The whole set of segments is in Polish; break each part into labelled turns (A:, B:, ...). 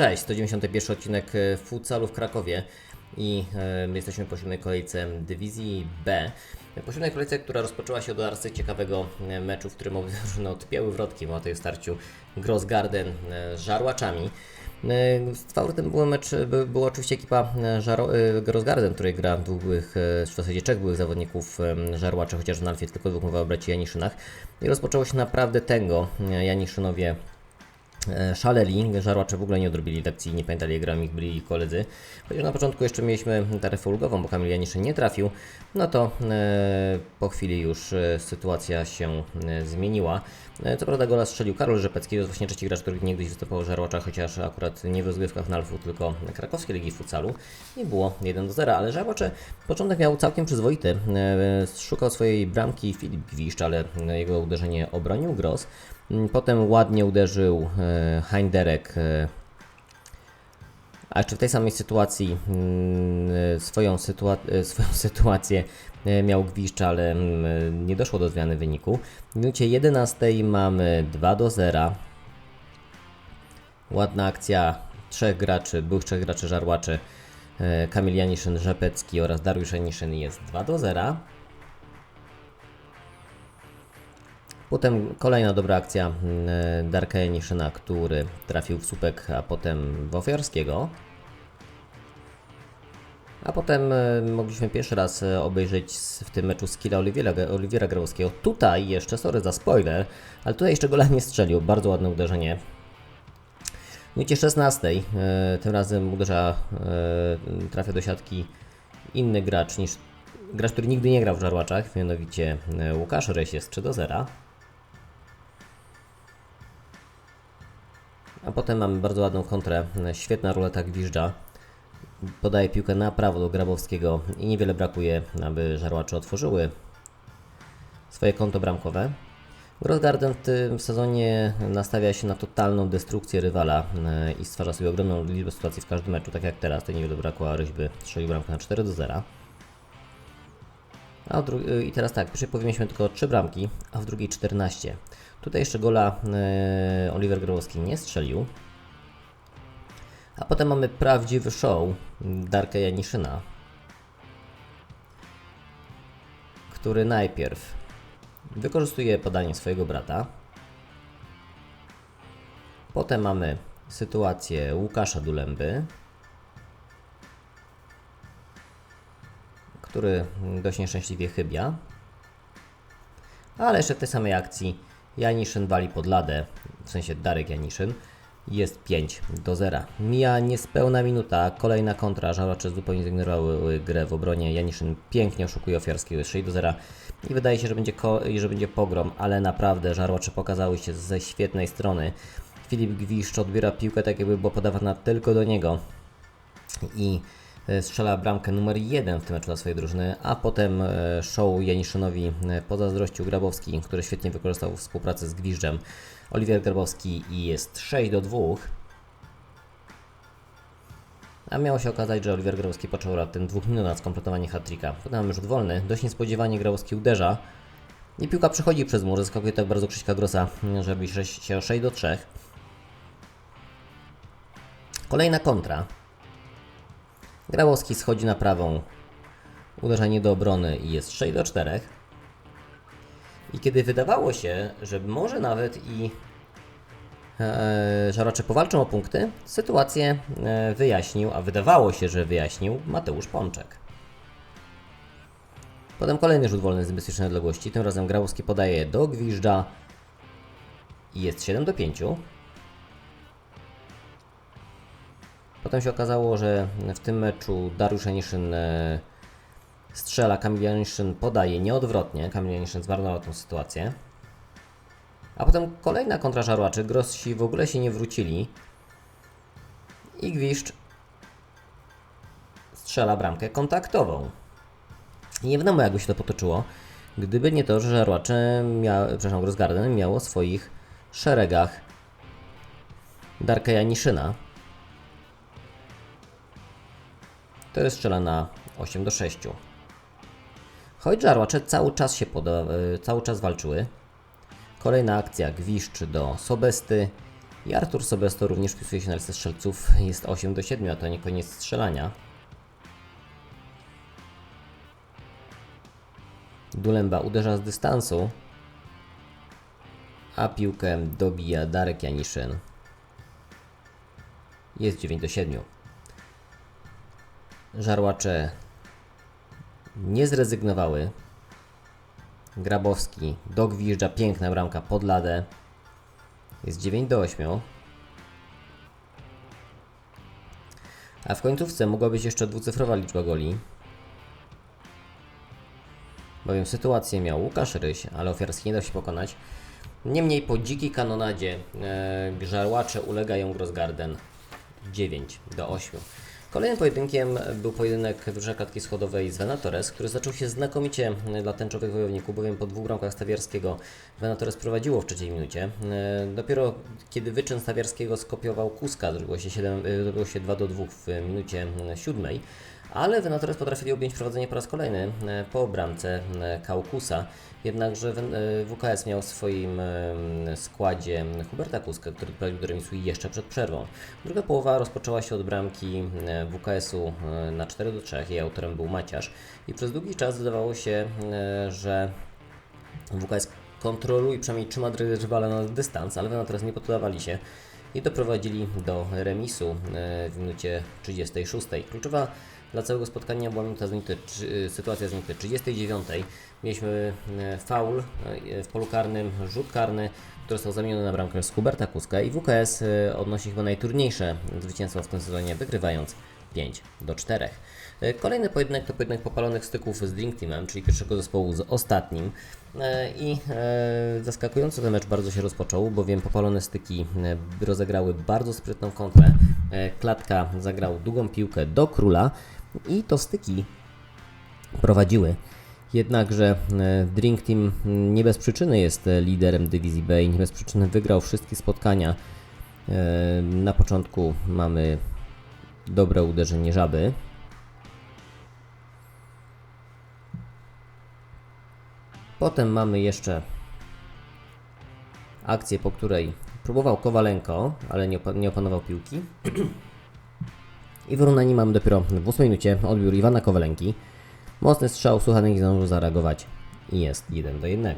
A: Cześć, 191 odcinek e, futsalu w Krakowie i e, my jesteśmy po siódmej kolejce dywizji B. Po siódmej kolejce, która rozpoczęła się od arcy ciekawego e, meczu, w którym drużyny odpięły wrotki w tej starciu Grossgarden e, z Żarłaczami. Z faworytem był mecz, by- była oczywiście ekipa Żaro, Grossgarden, w której gra dwóch w zasadzie trzech byłych zawodników Żarłaczy, chociaż w Alfie tylko dwóch mowa o braci Janiszynach. I rozpoczęło się naprawdę tęgo. E, Janiszynowie szaleli, żarłacze w ogóle nie odrobili lekcji, nie pamiętali jak grałem ich byli koledzy. Chociaż na początku jeszcze mieliśmy taryfę ulgową, bo Kamil Janiszyn nie trafił, no to e, po chwili już e, sytuacja się e, zmieniła. E, co prawda gola strzelił Karol Rzepecki, to jest właśnie trzeci gracz, który niegdyś występował w żarłaczach, chociaż akurat nie w rozgrywkach Nalfu, tylko krakowskiej ligi futsalu. I było 1 do 0, ale żarłacze początek miał całkiem przyzwoity. E, szukał swojej bramki Filip Gwiszcz, ale e, jego uderzenie obronił Gross. Mm, Potem ładnie uderzył e, Heinderek. E, a jeszcze w tej samej sytuacji mm, e, swoją, sytua- swoją sytuację miał Gwiszcz, ale mm, nie doszło do zmiany wyniku. W minucie 11 mamy 2 do 0. Ładna akcja trzech graczy, byłych trzech graczy żarłaczy. Kamil Janiszyn, Rzepecki oraz Dariusz Janiszyn jest 2 do 0. Potem kolejna dobra akcja mm, Darka Janiszyna, który trafił w słupek, a potem w Ofiarskiego. A potem e, mogliśmy pierwszy raz e, obejrzeć w tym meczu skilla Oliwiera, Oliwiera Grałowskiego. Tutaj jeszcze, sorry za spoiler, ale tutaj jeszcze gola nie strzelił. Bardzo ładne uderzenie. W minucie 16, e, tym razem uderza, e, trafia do siatki inny gracz niż gracz, który nigdy nie grał w żarłaczach, mianowicie e, Łukasz Ryś jest 3 do 0. A potem mamy bardzo ładną kontrę. Świetna ruleta gwiżdża. Podaje piłkę na prawo do Grabowskiego i niewiele brakuje, aby żarłacze otworzyły swoje konto bramkowe. Grossgarden w tym sezonie nastawia się na totalną destrukcję rywala e, i stwarza sobie ogromną liczbę sytuacji w każdym meczu, tak jak teraz. To niewiele brakło, a strzelił bramkę na 4 do 0. A I teraz tak, pierwszej połowie mieliśmy tylko 3 bramki, a w drugiej 14. Tutaj jeszcze gola e, Oliver Grabowski nie strzelił. A potem mamy prawdziwy show Darka Janiszyna, który najpierw wykorzystuje podanie swojego brata. Potem mamy sytuację Łukasza Dulęby, który dość nieszczęśliwie chybia. Ale jeszcze w tej samej akcji Janiszyn wali pod ladę, w sensie Darek Janiszyn. Jest 5 do 0. Mija niespełna minuta, kolejna kontra, żarłacze zupełnie zignorowały grę w obronie. Janiszyn pięknie oszukuje ofiarskiego, jest 6 do 0. I wydaje się, że będzie, że będzie pogrom, ale naprawdę żarłacze pokazały się ze świetnej strony. Filip Gwiszcz odbiera piłkę tak jakby była podawana tylko do niego i strzela bramkę numer jeden w tym meczu dla swojej drużyny, a potem e, show Janiszynowi e, pozazdrościł Grabowski, który świetnie wykorzystał współpracę z Gwiżdżem. Oliwier Grabowski i jest 6 do 2. A miało się okazać, że Oliwier Grabowski począł tym dwóch minut na skompletowanie hat-tricka. Mamy rzut wolny, dość niespodziewanie Grabowski uderza i piłka przechodzi przez mur, zaskakuje tak bardzo Krzyśka Grossa, że robi się 6 do 3. Kolejna kontra. Grabowski schodzi na prawą. Uderzenie do obrony i jest 6 do 4. I kiedy wydawało się, że może nawet i e, żaracze powalczą o punkty, sytuację e, wyjaśnił, a wydawało się, że wyjaśnił Mateusz Pączek. Potem kolejny rzut wolny z bezpiecznej odległości. Tym razem Grabowski podaje do Gwiżdża i jest 7 do 5. Potem się okazało, że w tym meczu Dariusz Janiszyn e, strzela, Kamil Janiszyn podaje nieodwrotnie. Kamil Janiszyn zmarnował tę sytuację. A potem kolejna kontra żarłaczy. Grossi w ogóle się nie wrócili. I Gwiszcz strzela bramkę kontaktową. Nie wiadomo jakby się to potoczyło, gdyby nie to, że żarłacze, przepraszam, Grossgarden miało w swoich szeregach Darka Janiszyna, To jest strzela na 8 do 6. Choć żarłacze cały czas się poda, e, cały czas walczyły. Kolejna akcja Gwiszcz do Sobesty I Artur Sobesto również wpisuje się na listę strzelców. Jest 8 do 7, a to nie koniec strzelania. Dulemba uderza z dystansu, a piłkę dobija Darek Janiszyn. Jest 9 do 7. Żarłacze nie zrezygnowały. Grabowski dogwizża, piękna bramka pod ladę. Jest 9 do 8. A w końcówce mogła być jeszcze dwucyfrowa liczba goli. Bowiem sytuację miał Łukasz Ryś, ale Ofiarski nie dał się pokonać. Niemniej po dzikiej kanonadzie e, żarłacze ulegają Grossgarden 9 do 8. Kolejnym pojedynkiem był pojedynek w klatki schodowej z Venatores, który zaczął się znakomicie dla tęczowych wojowników, bowiem po dwóch bramkach Stawiarskiego Venatores prowadziło w trzeciej minucie. E, Dopiero kiedy wyczyn Stawiarskiego skopiował Kuska, zrobiło się, 7, e, zrobiło się 2 do 2 w minucie siódmej. Ale Venatores potrafili objąć prowadzenie po raz kolejny e, po bramce e, Kaukusa. Jednakże Wen- e, WKS miał w swoim składzie Huberta Kuska, który doprowadził do remisu jeszcze przed przerwą. Druga połowa rozpoczęła się od bramki WKS-u na 4 do 3. Jej autorem był Maciarz. I przez długi czas wydawało się, że WKS kontroluje, przynajmniej trzyma rywala na dystans, ale Venatores nie poddawali się i doprowadzili do remisu w minucie 36. Kluczowa dla całego spotkania była minuta z minuty, trzy- sytuacja z minuty 39. Mieliśmy e, faul e, w polu karnym, rzut karny, który został zamieniony na bramkę z Huberta Kuska i WKS e, odnosi chyba najtrudniejsze zwycięstwo w tym sezonie, wygrywając 5 do 4. E, Kolejny pojedynek to pojedynek popalonych styków z Drink Teamem, czyli pierwszego zespołu z ostatnim. I zaskakująco ten mecz bardzo się rozpoczął, bowiem popalone styki rozegrały bardzo sprytną kontrę. Klatka zagrał długą piłkę do króla i to styki prowadziły. Jednakże e, Drink Team nie bez przyczyny jest e, liderem dywizji B i nie bez przyczyny wygrał wszystkie spotkania. E, Na początku mamy dobre uderzenie żaby. Potem mamy jeszcze akcję, po której próbował Kowalenko, ale nie, nie opanował piłki. I w Runani mamy dopiero w 8 minucie odbiór Iwana Kowalenki. Mocny strzał, Suchanek zdążył zareagować i jest 1 do 1.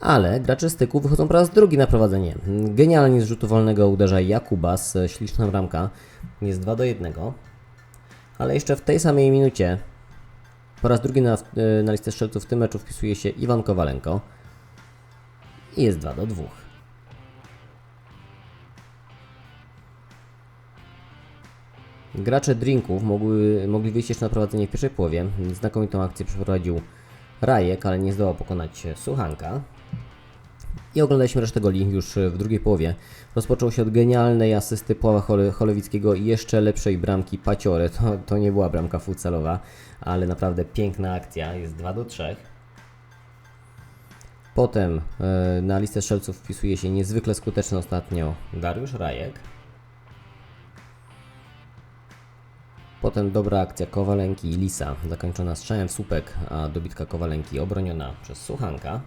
A: Ale gracze styku wychodzą po raz drugi na prowadzenie. Genialnie z rzutu wolnego uderza Jakubas, śliczna bramka. Jest 2 do 1. Ale jeszcze w tej samej minucie po raz drugi na, na listę strzelców w tym meczu wpisuje się Iwan Kowalenko. I jest 2 do 2. Gracze drinków mogły, mogli wyjść na prowadzenie w pierwszej połowie. Znakomitą akcję przeprowadził Rajek, ale nie zdołał pokonać Suchanka. I oglądaliśmy resztę goli już w drugiej połowie. Rozpoczął się od genialnej asysty Pława Chole- Cholewickiego i jeszcze lepszej bramki Paciory. To, to nie była bramka futsalowa, ale naprawdę piękna akcja. Jest 2 do 3. Potem e, na listę strzelców wpisuje się niezwykle skuteczny ostatnio Dariusz Rajek. Potem dobra akcja Kowalenki i Lisa, zakończona strzałem w słupek, a dobitka Kowalenki obroniona przez Suchanka.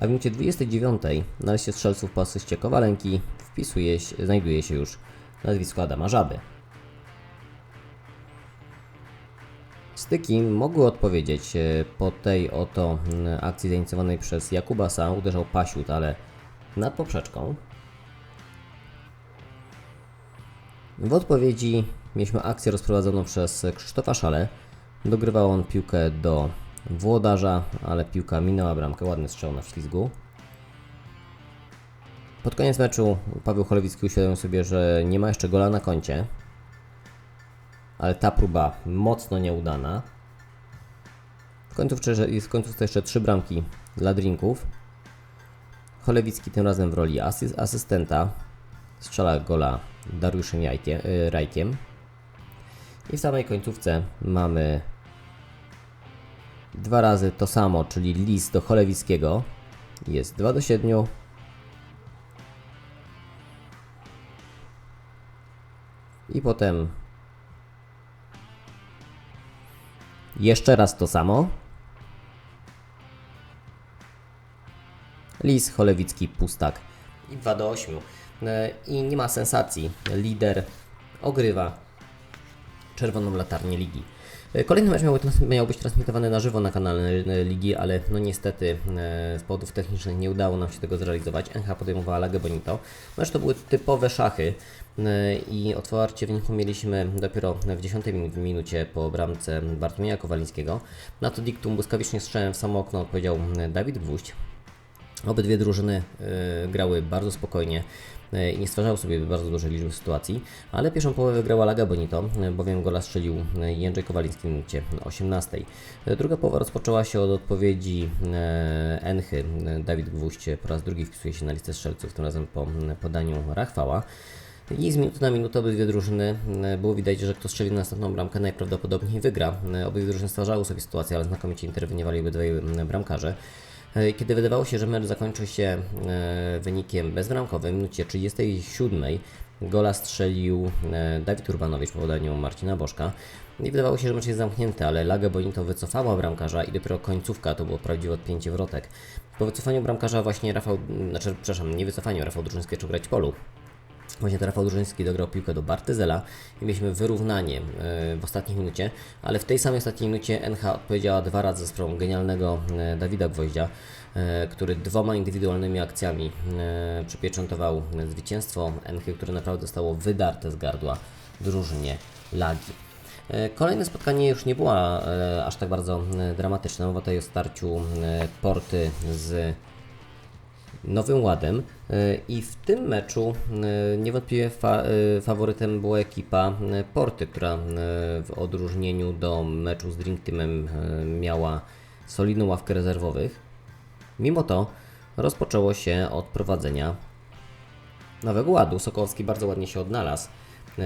A: A w minucie 29 na liście strzelców po asyście Kowalenki wpisuje się, znajduje się już nazwisko Adama Żaby. Styki mogły odpowiedzieć e, po tej oto akcji zainicjowanej przez Jakubasa. Uderzał Pasiut, ale nad poprzeczką. W odpowiedzi mieliśmy akcję rozprowadzoną przez Krzysztofa Szale. Dogrywał on piłkę do włodarza, ale piłka minęła bramkę. Ładny strzał na ślizgu. Pod koniec meczu Paweł Cholewicki uświadomił sobie, że nie ma jeszcze gola na koncie. Ale ta próba mocno nieudana. W końcówce, w końcówce jeszcze trzy bramki dla drinków. Cholewicki tym razem w roli asy, asystenta strzela gola Dariuszem y, Rajkiem. I w samej końcówce mamy dwa razy to samo, czyli list do Cholewickiego. Jest 2 do 7. I potem jeszcze raz to samo. Lis, Cholewicki, Pustak i 2 do 8. E, I nie ma sensacji. Lider ogrywa czerwoną latarnię ligi. E, Kolejny mecz miał, miał być transmitowany na żywo na kanale ligi, ale no niestety e, z powodów technicznych nie udało nam się tego zrealizować. NH podejmowała Lagę Bonito. Mecz to były typowe szachy i otwarcie wyniku mieliśmy dopiero w 10 minu- minucie po bramce Bartłomieja Kowalińskiego. Na to diktum błyskawicznie strzałem w samo okno odpowiedział Dawid Gwóźdź. Obydwie drużyny grały bardzo spokojnie i nie stwarzały sobie bardzo dużej liczby sytuacji, ale pierwszą połowę wygrała Laga Bonito, y, bowiem gola strzelił y, Jędrzej Kowaliński w minucie 18. Y, Druga połowa rozpoczęła się od odpowiedzi Enchy. Dawid Gwóźdź po raz drugi wpisuje się na listę strzelców, tym razem po podaniu Rachwała. I z minuty na minutę obydwie drużyny było widać, że kto strzeli następną bramkę najprawdopodobniej wygra. Obydwie drużyny stwarzały sobie sytuację, ale znakomicie interweniowali obydwaj bramkarze. E, Kiedy wydawało się, że mecz zakończy się e, wynikiem bezbramkowym, w minucie 37 gola strzelił e, Dawid Urbanowicz po podaniu Marcina Bożka. I wydawało się, że mecz jest zamknięty, ale Laga Bonito wycofała bramkarza i dopiero końcówka to było prawdziwe odpięcie wrotek. Po wycofaniu bramkarza właśnie Rafał, znaczy przepraszam, nie wycofaniu, Rafał Drużyński zaczął grać polu. Właśnie Rafał Drużyński dograł piłkę do Bartyzela i mieliśmy wyrównanie e, w ostatniej minucie, ale w tej samej ostatniej minucie NH odpowiedziała dwa razy za sprawą genialnego e, Dawida Gwoździa, e, który dwoma indywidualnymi akcjami przypieczętował zwycięstwo NH, które naprawdę zostało wydarte z gardła drużynie Lagi. Kolejne spotkanie już nie było aż tak bardzo dramatyczne. Mowa tutaj o starciu Porty z Nowym Ładem E, i w tym meczu e, niewątpliwie fa e, faworytem była ekipa Porty, która w odróżnieniu do meczu z Dream Teamem miała solidną ławkę rezerwowych. Mimo to rozpoczęło się od prowadzenia Nowego Ładu. Sokołowski bardzo ładnie się odnalazł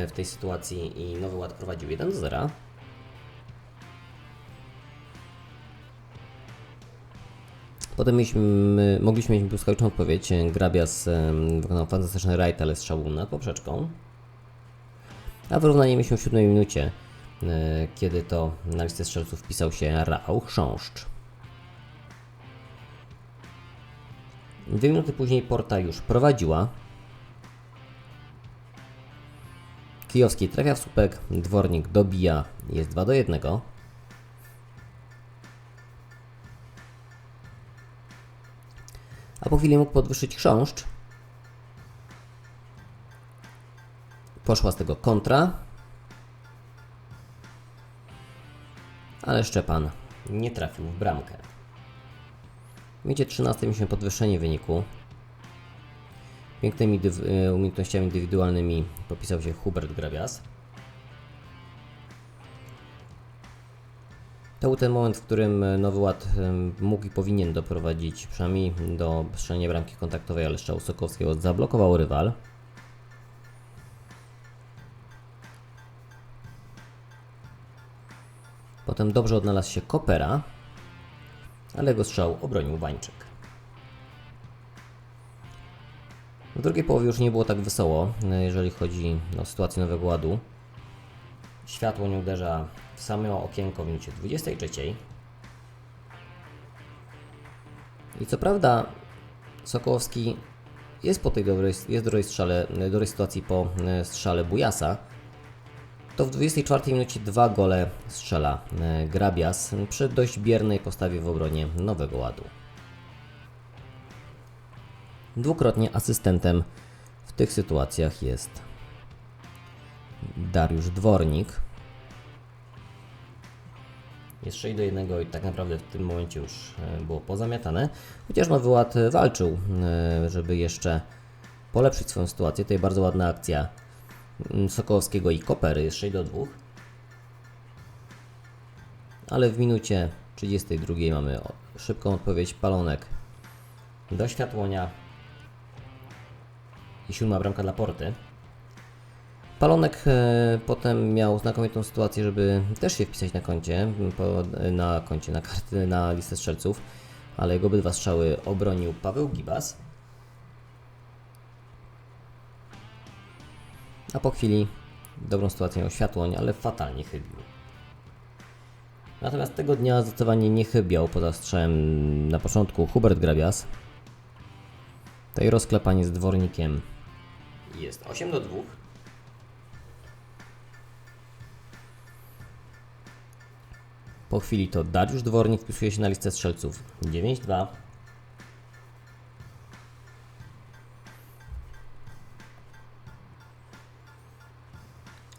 A: w tej sytuacji i Nowy Ład prowadził 1 do 0. Potem mieliśmy, mogliśmy mieć błyskawiczną odpowiedź. Grabias em, wykonał fantastyczny rajd, ale strzał nad poprzeczką. A wyrównanie mieliśmy w siódmej minucie, e, kiedy to na listę strzelców wpisał się Rafał Chrząszcz. Dwie minuty później Porta już prowadziła. Kijowski trafia w słupek, Dwornik dobija, jest 2 do 1. A po chwili mógł podwyższyć chrząszcz. Poszła z tego kontra. Ale Szczepan nie trafił w bramkę. W minucie 13 mieliśmy podwyższenie wyniku. Pięknymi e, umiejętnościami indywidualnymi popisał się Hubert Grabias. To był ten moment, w którym e, Nowy Ład em, mógł i powinien doprowadzić przynajmniej do strzelenia bramki kontaktowej, ale strzał Sokowskiego zablokował rywal. Potem dobrze odnalazł się Kopera, ale jego strzał obronił Wańczyk. W drugiej połowie już nie było tak wesoło, e, jeżeli chodzi o sytuację Nowego Ładu. Światło nie uderza samo okienko w minucie 23. I co prawda Sokołowski jest po tej dobrej, jest dobrej, strzale, dobrej sytuacji po e, strzale Bujasa, to w 24 minucie dwa gole strzela e, Grabias przy dość biernej postawie w obronie Nowego Ładu. Dwukrotnie asystentem w tych sytuacjach jest Dariusz Dwornik. Jest 6 do 1 i tak naprawdę w tym momencie już e, było pozamiatane. Chociaż Nowy Ład e, walczył, e, żeby jeszcze polepszyć swoją sytuację. Tutaj bardzo ładna akcja mm, Sokołowskiego i Kopery jest 6 do 2. Ale w minucie 32 mamy szybką odpowiedź Palonek do Światłonia i siódma bramka dla Porty. Palonek e, potem miał znakomitą sytuację, żeby też się wpisać na koncie, na koncie, na karty, na listę strzelców, ale jego obydwa strzały obronił Paweł Gibas. A po chwili dobrą sytuację miał Światłoń, ale fatalnie chybił. Natomiast tego dnia zdecydowanie nie chybiał poza strzałem na początku Hubert Grabias. Tutaj rozklepanie z dwornikiem jest 8 do 2. Po chwili to Dariusz Dwornik wpisuje się na listę strzelców 9-2.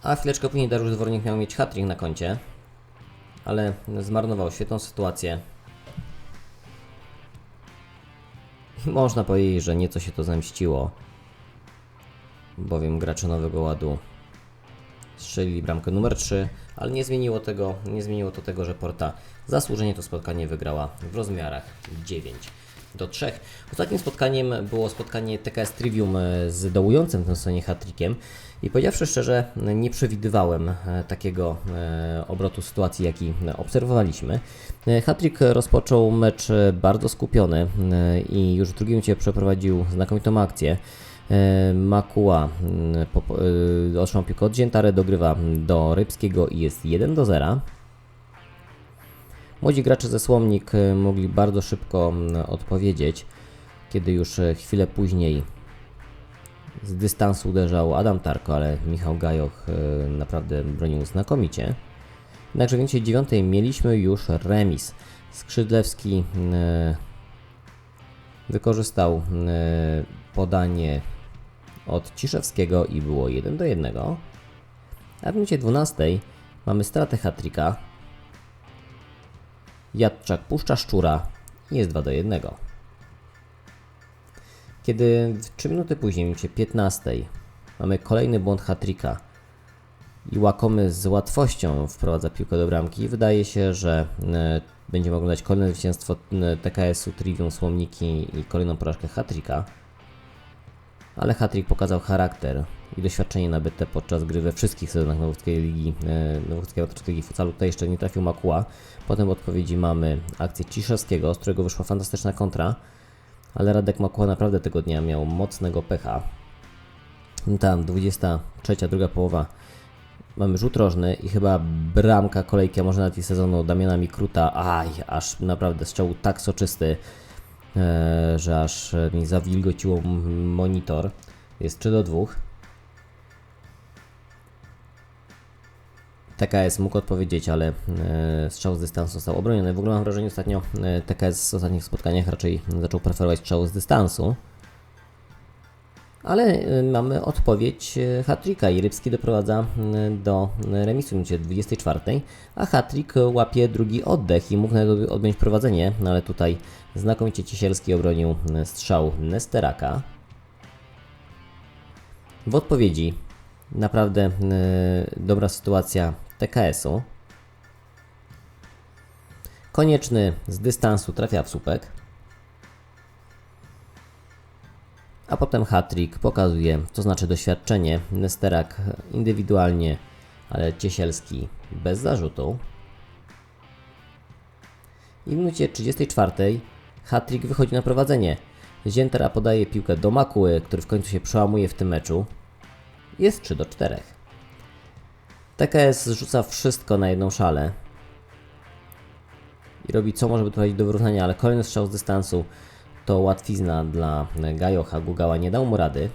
A: A chwileczkę później Dariusz Dwornik miał mieć hat na koncie, ale zmarnował świetną sytuację. I Można powiedzieć, że nieco się to zemściło, bowiem gracze Nowego Ładu strzelili bramkę numer 3, ale nie zmieniło, tego, nie zmieniło to tego, że Porta zasłużenie to spotkanie wygrała w rozmiarach 9 do 3. Ostatnim spotkaniem było spotkanie TKS Trivium e, z dołującym w tym sezonie hat-trickiem i powiedziawszy szczerze, nie przewidywałem e, takiego e, obrotu sytuacji, jaki obserwowaliśmy. Hat-trick rozpoczął mecz bardzo skupiony i już w drugim cię przeprowadził znakomitą akcję. E, Makua mm, otrzymał piłkę od dogrywa do Rybskiego i jest 1 do 0. Młodzi gracze ze Słomnik e, mogli bardzo szybko mm, odpowiedzieć, kiedy już e, chwilę później z dystansu uderzał Adam Tarko, ale Michał Gajoch naprawdę bronił znakomicie. Minucie dziewiątej mieliśmy już remis. Skrzydlewski e, wykorzystał e, podanie od Ciszewskiego i było 1 do 1. A w minucie 12 mamy stratę hatryka. Jadczak puszcza szczura i jest 2 do 1. Kiedy 3 minuty później, w minucie 15, mamy kolejny błąd hatrika i łakomy z łatwością wprowadza piłkę do bramki, wydaje się, że e, będziemy oglądać kolejne zwycięstwo e, TKS-u Trivium Słomniki i kolejną porażkę hatrika. Ale Hattrick pokazał charakter i doświadczenie nabyte podczas gry we wszystkich sezonach Nowochódzkiej Ligi, e, Amatorskiej Ligi Futsalu. Tutaj jeszcze nie trafił Makuła. Potem w odpowiedzi mamy akcję Ciszewskiego, z którego wyszła fantastyczna kontra. Ale Radek Makuła naprawdę tego dnia miał mocnego pecha. Tam 23, druga połowa. Mamy rzut rożny i chyba bramka kolejki, a może nawet i sezonu Damiana Mikruta. Aj, aż naprawdę strzał tak soczysty, że aż e, mi zawilgociło monitor. Jest 3 do 2. TKS mógł odpowiedzieć, ale e, strzał z dystansu został obroniony. W ogóle mam wrażenie, ostatnio e, TKS w ostatnich spotkaniach raczej zaczął preferować strzał z dystansu. Ale y, mamy odpowiedź y, hat-tricka i Rybski doprowadza y, do remisu w minucie 24, a hat-trick łapie drugi oddech i mógł nawet odjąć prowadzenie, no ale tutaj znakomicie Ciesielski obronił strzał Nesteraka. W odpowiedzi naprawdę dobra sytuacja TKS-u. Konieczny z dystansu trafia w słupek. A potem hat-trick pokazuje, co znaczy doświadczenie. Nesterak indywidualnie, ale Ciesielski bez zarzutu. I w minucie 34 hat-trick wychodzi na prowadzenie. Ziętera podaje piłkę do Makuły, który w końcu się przełamuje w tym meczu. Jest 3 do 4. TKS rzuca wszystko na jedną szalę. I robi co może by doprowadzić do wyrównania, ale kolejny strzał z dystansu to łatwizna dla Gajocha. Gugała nie dał mu rady.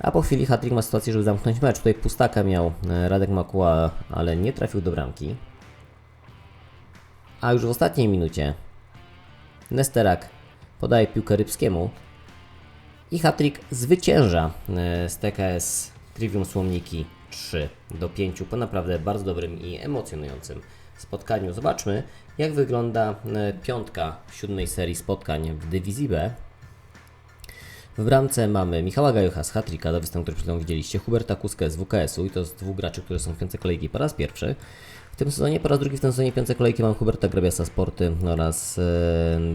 A: A po chwili Hattrick ma sytuację, żeby zamknąć mecz. Tutaj pustaka miał e, Radek Makuła, ale nie trafił do bramki. A już w ostatniej minucie Nesterak podaje piłkę Rybskiemu i Hattrick zwycięża e, z TKS Trivium Słomniki 3 do 5 po naprawdę bardzo dobrym i emocjonującym spotkaniu. Zobaczmy, jak wygląda e, piątka siódmej serii spotkań w Dywizji B. W bramce mamy Michała Gajucha z Hatrika, do występu, który przed widzieliście, Huberta Kuskę z WKS-u i to z dwóch graczy, które są w piątce kolejki po raz pierwszy. W tym sezonie, po raz drugi w tym sezonie piątce kolejki mam Huberta Grabiasa Sporty oraz e,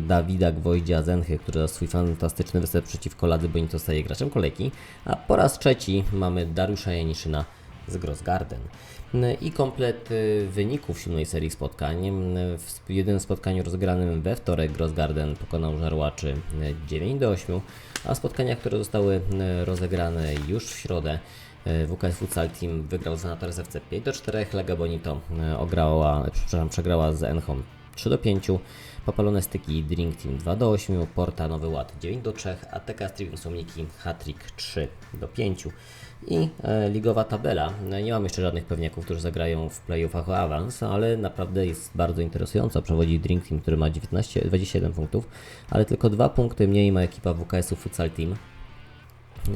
A: Dawida Gwoździa Zenchy, który za swój fantastyczny występ przeciwko Ladzy Bonito staje graczem kolejki. A po raz trzeci mamy Dariusza Janiszyna z Grossgarden. I komplet wyników siódmej serii spotkań. W jednym spotkaniu rozegranym we wtorek Grossgarden pokonał Żarłaczy y, 9 do 8, a spotkania, które zostały y, rozegrane już w środę y, WKS Futsal Team wygrał z Anatores FC 5 do 4, Lega Bonito y, ograła, przegrała z Enchom 3 do 5, Papalone Styki Drink Team 2 do 8, Porta Nowy Ład 9 do 3, a TK Striven Słomniki Hattrick 3 do 5. I e, ligowa tabela. No, Nie mam jeszcze żadnych pewniaków, którzy zagrają w playoffach o awans, ale naprawdę jest bardzo interesująca. Przewodzi Drink Team, który ma 19, 27 punktów, ale tylko dwa punkty mniej ma ekipa WKS-u Futsal Team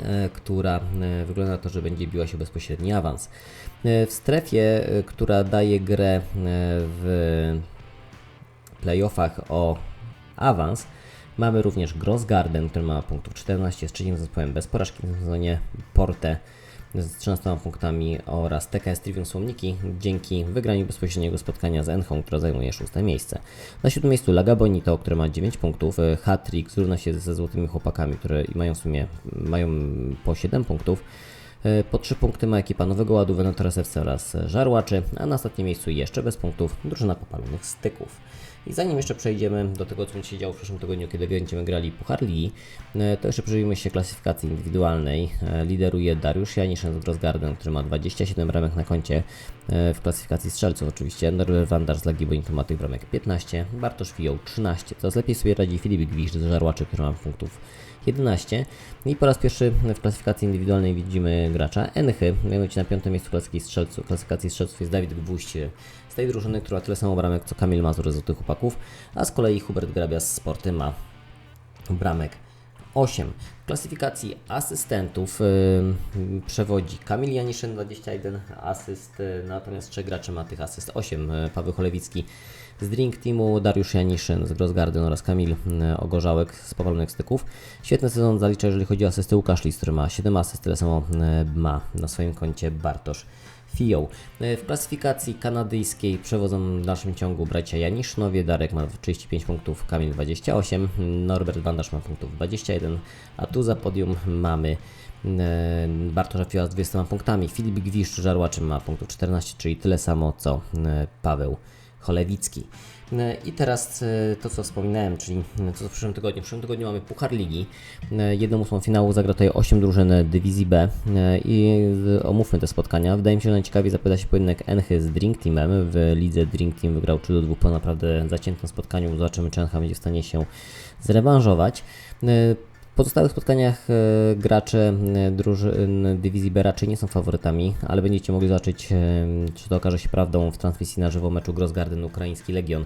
A: e, która e, wygląda na to, że będzie biła się bezpośredni awans. E, W strefie, która daje grę w playoffach o awans, mamy również Gross Garden, który ma punktów 14 z trzecim zespołem bez porażki w sezonie, Portę z 13 punktami oraz TKS Trivium Słomniki dzięki wygraniu bezpośredniego spotkania z Enchą, która zajmuje szóste miejsce. Na siódmym miejscu Laga Bonito, który ma 9 punktów, e, Hat-Trick zrówna się ze Złotymi Chłopakami, które mają w sumie mają po 7 punktów. E, Po 3 punkty ma ekipa Nowego Ładu, Venaturas FC oraz Żarłaczy, a na ostatnim miejscu jeszcze bez punktów drużyna popalonych styków. I zanim jeszcze przejdziemy do tego, co będzie się działo w przyszłym tygodniu, kiedy będziemy grali Puchar Ligi, e, to jeszcze przyjrzyjmy się klasyfikacji indywidualnej. E, Lideruje Dariusz Janiszyn z Grossgarden, który ma 27 bramek na koncie e, w klasyfikacji strzelców oczywiście. Norbert Wandar z Legii Bonito ma tych bramek 15, Bartosz Fijoł 13. Coraz lepiej sobie radzi Filip Gwiszcz z Żarłaczy, który ma punktów 11. I po raz pierwszy w klasyfikacji indywidualnej widzimy gracza Enchy. Mianowicie na piątym miejscu klasyfikacji strzelców, klasyfikacji strzelców jest Dawid Gwóźdź tej drużyny, która tyle samo bramek co Kamil Mazur z Złotych Chłopaków, a z kolei Hubert Grabia z Sporty ma bramek 8. W klasyfikacji asystentów yy, przewodzi Kamil Janiszyn 21 asyst, yy, natomiast trzech graczy ma tych asyst 8. Yy, Paweł Cholewicki z Drink Teamu, Dariusz Janiszyn z Grossgarden oraz Kamil yy, Ogorzałek z Powalonych Styków. Świetny sezon zalicza, jeżeli chodzi o asysty Łukasz Lis, który ma 7 asyst, tyle samo ma na swoim koncie Bartosz Fiją. W klasyfikacji kanadyjskiej przewodzą w dalszym ciągu bracia Janiszynowie. Darek ma 35 punktów, Kamil 28, Norbert Wandasz ma punktów 21, a tu za podium mamy e, Bartosza Fioła z 20 punktami. Filip Gwiszcz Żarłaczy ma punktów 14, czyli tyle samo co e, Paweł Cholewicki. E, I teraz e, to, co wspominałem, czyli e, co w przyszłym tygodniu. W przyszłym tygodniu mamy Puchar Ligi. Jedną ósmą finału zagra tutaj 8 drużyn Dywizji B i omówmy te spotkania. Wydaje mi się, że najciekawiej zapowiada się pojedynek Enchy z Drink Teamem. W lidze Drink Team wygrał 3 do 2 po naprawdę zaciętym spotkaniu. Zobaczymy, czy Encha będzie w stanie się zrewanżować. Pozostałych spotkaniach e, gracze e, drużyn dywizji B raczej nie są faworytami, ale będziecie mogli zobaczyć, e, czy to okaże się prawdą w transmisji na żywo meczu Grossgarden Ukraiński Legion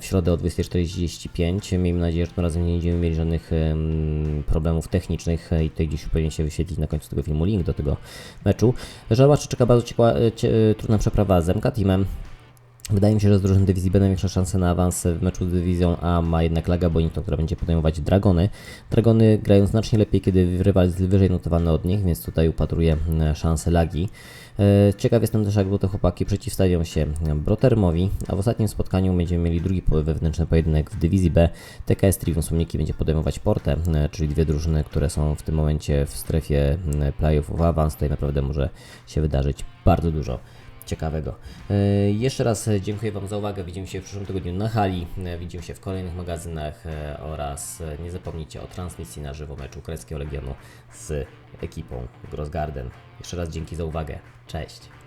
A: w środę o 20.45. Miejmy nadzieję, że tym razem nie będziemy mieli żadnych em, problemów technicznych i tutaj gdzieś powinien się wyświetlić na końcu tego filmu link do tego meczu. Żałaczy czeka bardzo ciekła, cie, e, trudna przeprawa z MK Teamem. Wydaje mi się, że z drużyn dywizji B największa szansa na awans w meczu z dywizją A ma jednak Laga Bonito, która będzie podejmować Dragony. Dragony grają znacznie lepiej, kiedy rywal jest wyżej notowany od nich, więc tutaj upatruję mm, szansę Lagi. E, Ciekaw jestem też, jak te chłopaki przeciwstawią się Brotermowi, a w ostatnim spotkaniu będziemy mieli drugi wewnętrzny pojedynek w dywizji B. TKS Trivium Sumniki będzie podejmować Portę, e, czyli dwie drużyny, które są w tym momencie w strefie playoffów awans. Tutaj naprawdę może się wydarzyć bardzo dużo ciekawego. E, Jeszcze raz dziękuję Wam za uwagę. Widzimy się w przyszłym tygodniu na hali, e, widzimy się w kolejnych magazynach e, oraz nie zapomnijcie o transmisji na żywo meczu Kreckiego Legionu z ekipą Grossgarden. Jeszcze raz dzięki za uwagę. Cześć!